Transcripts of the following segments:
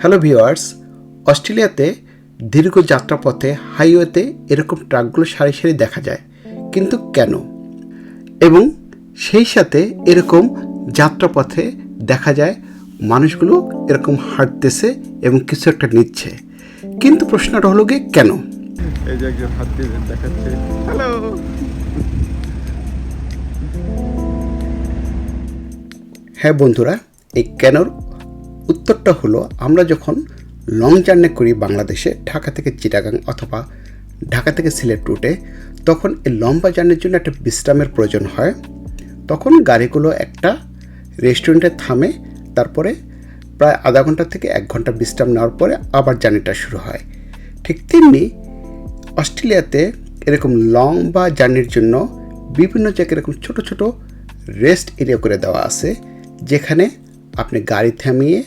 Hello viewers অস্ট্রেলিয়াতে দীর্ঘ যাত্রাপথে হাইওয়েতে এরকম ট্রাকগুলো সারি সারি দেখা যায় কিন্তু কেন? এবং সেই সাথে এরকম যাত্রাপথে দেখা যায় মানুষগুলো এরকম হাঁটতেছে এবং কিছু একটা নিচ্ছে। কিন্তু প্রশ্নটা হলো গিয়ে কেন? এই যে একজন হাত দেখাচ্ছে। হ্যালো হ্যাঁ বন্ধুরা এই কেনর উত্তরটা হলো, আমরা যখন লং জার্নি করি বাংলাদেশে, ঢাকা থেকে চিটাগাং অথবা ঢাকা থেকে সিলেট রুটে তখন এই লম্বা জার্নির জন্য একটা বিশ্রামের প্রয়োজন হয়। তখন গাড়িগুলো একটা রেস্টুরেন্টে থামে, তারপরে প্রায় আধা ঘণ্টা থেকে এক ঘণ্টা বিশ্রাম নেওয়ার পরে আবার জার্নিটা শুরু হয়। ঠিক তেমনি অস্ট্রেলিয়াতে এরকম লং বা জার্নির জন্য বিভিন্ন জায়গায় এরকম ছোট ছোট রেস্ট এরিয়া করে দেওয়া আছে, যেখানে আপনি গাড়ি থামিয়ে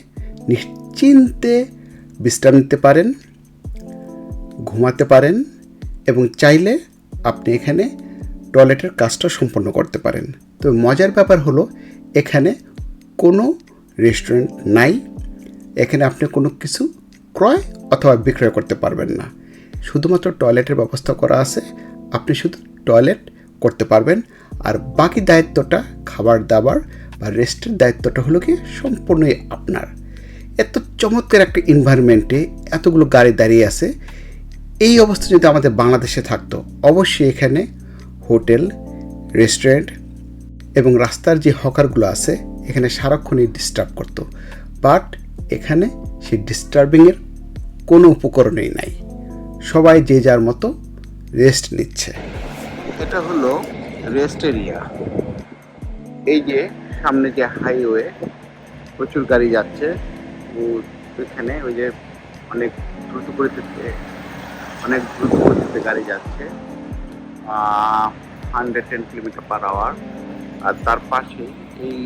নিশ্চিন্তে বিশ্রাম নিতে পারেন, ঘুমাতে পারেন এবং চাইলে আপনি এখানে টয়লেটের কাজটা সম্পন্ন করতে পারেন। তো মজার ব্যাপার হলো, এখানে কোনো রেস্টুরেন্ট নাই। এখানে আপনি কোনো কিছু ক্রয় অথবা বিক্রয় করতে পারবেন না। শুধুমাত্র টয়লেটের ব্যবস্থা করা আছে, আপনি শুধু টয়লেট করতে পারবেন। আর বাকি দায়িত্বটা খাবার দাবার বা রেস্টের দায়িত্বটা হলো কি সম্পূর্ণই আপনার। এত চমৎকার একটা এনভায়রনমেন্টে এতগুলো গাড়ি দাঁড়িয়ে আছে। এই অবস্থা যদি আমাদের বাংলাদেশে থাকতো, অবশ্যই এখানে হোটেল, রেস্টুরেন্ট এবং রাস্তার যে হকারগুলো আছে, এখানে সারাক্ষণই ডিস্টার্ব করতো। বাট এখানে সেই ডিস্টার্বিংয়ের কোনো উপকরণই নাই। সবাই যে যার মতো রেস্ট নিচ্ছে। এটা হলো রেস্ট এরিয়া এই যে সামনে যে হাইওয়ে প্রচুর গাড়ি যাচ্ছে। ও এখানে ওই যে অনেক দ্রুত গতিতে, অনেক দ্রুত গতিতে গাড়ি যাচ্ছে। Hundred ten kilometre per hour আর তার পাশে এই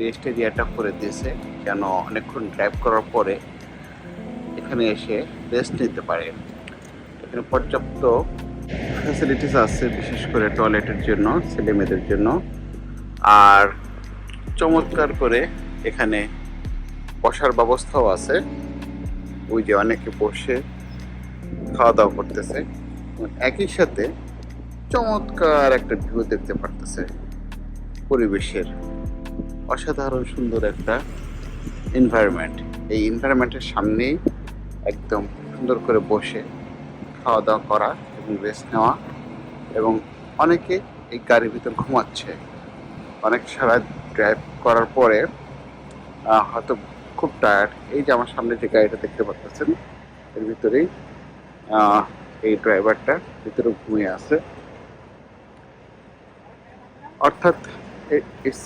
রেস্ট এরিয়াটা করে দিয়েছে, যেন অনেকক্ষণ ড্রাইভ করার পরে এখানে এসে রেস্ট নিতে পারে। এখানে পর্যাপ্ত ফ্যাসিলিটিস আছে, বিশেষ করে টয়লেটের জন্য ছেলে মেয়েদের জন্য। আর চমৎকার করে এখানে বসার ব্যবস্থাও আছে। ওই যে অনেকে বসে খাওয়া দাওয়া করতেছে একই সাথে চমৎকার একটা ভিউ দেখতে পারতেছে পরিবেশের। অসাধারণ সুন্দর একটা এনভায়রনমেন্ট এই এনভায়রনমেন্টের সামনেই একদম সুন্দর করে বসে খাওয়া দাওয়া করা এবং রেস্ট নেওয়া এবং অনেকে এই গাড়ির ভিতর ঘুমাচ্ছে। অনেক সারা ড্রাইভ করার পরে হয়তো খুব টায়ার্ড এই যে আমার সামনে যে গাড়িটা দেখতে পাচ্ছেন, এর ভিতরেই এই ড্রাইভারটা ভিতরে ঘুমিয়ে আছে। অর্থাৎ ইটস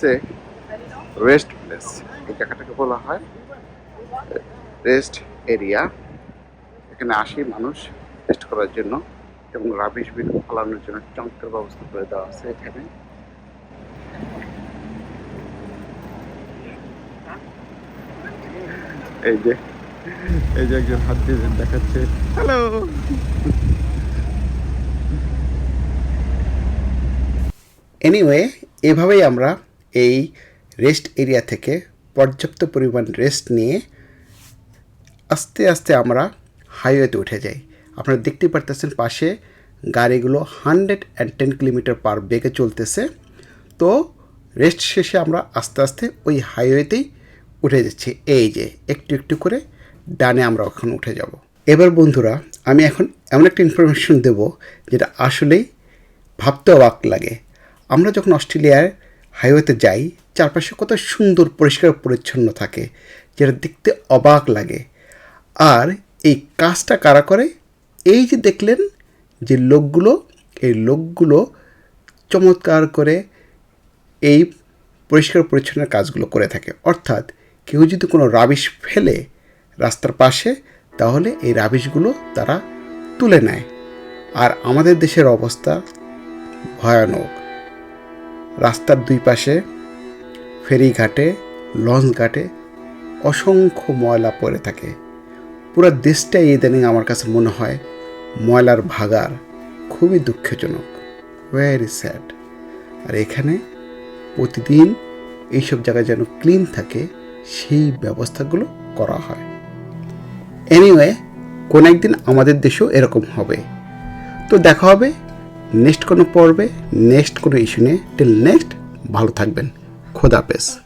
রেস্ট প্লেস এই জায়গাটাকে বলা হয় রেস্ট এরিয়া এখানে আসি মানুষ রেস্ট করার জন্য এবং রাবিশ বিন ফালানোর জন্য চমৎকার ব্যবস্থা করে দেওয়া আছে এখানে। এই যে এই যে একজন হাত দিয়ে দেখাচ্ছে। হ্যালো এনিওয়ে এভাবেই আমরা এই রেস্ট এরিয়া থেকে পর্যাপ্ত পরিমাণ রেস্ট নিয়ে আস্তে আস্তে আমরা হাইওয়েতে উঠে যাই। আপনারা দেখতেই পারতেছেন পাশে গাড়িগুলো hundred and ten kilometre per বেগে চলতেছে। তো রেস্ট শেষে আমরা আস্তে আস্তে ওই হাইওয়েতেই উঠে যাচ্ছি। এই যে, একটু একটু করে ডানে আমরা ওখানে উঠে যাব। এবার বন্ধুরা, আমি এখন এমন একটা ইনফরমেশন দেব যেটা আসলেই ভাবতে অবাক লাগে। আমরা যখন অস্ট্রেলিয়ার হাইওয়েতে যাই, চারপাশে কত সুন্দর, পরিষ্কার, পরিচ্ছন্ন থাকে, যেটা দেখতে অবাক লাগে। আর এই কাজটা কারা করে? এই যে দেখলেন যে লোকগুলো, এই লোকগুলো চমৎকার করে এই পরিষ্কার, পরিচ্ছন্ন কাজগুলো করে থাকে। অর্থাৎ কেউ যদি কোনো রাবিশ ফেলে রাস্তার পাশে, তাহলে এই রাবিশগুলো তারা তুলে নেয়। আর আমাদের দেশের অবস্থা ভয়ানক। রাস্তার দুই পাশে ফেরিঘাটে লঞ্চ ঘাটে অসংখ্য ময়লা পড়ে থাকে। পুরো দেশটাই ইদানিং আমার কাছে মনে হয় ময়লার ভাগার খুবই দুঃখজনক। ভেরি স্যাড আর এখানে প্রতিদিন এইসব জায়গায় যেন ক্লিন থাকে সেই ব্যবস্থাগুলো করা হয়। এনিওয়ে কোনো একদিন আমাদের দেশেও এরকম হবে। তো দেখা হবে নেক্সট কোনো পর্বে নেক্সট কোনো ইস্যু নিয়ে। টিল নেক্সট ভালো থাকবেন। খোদা হাফেজ।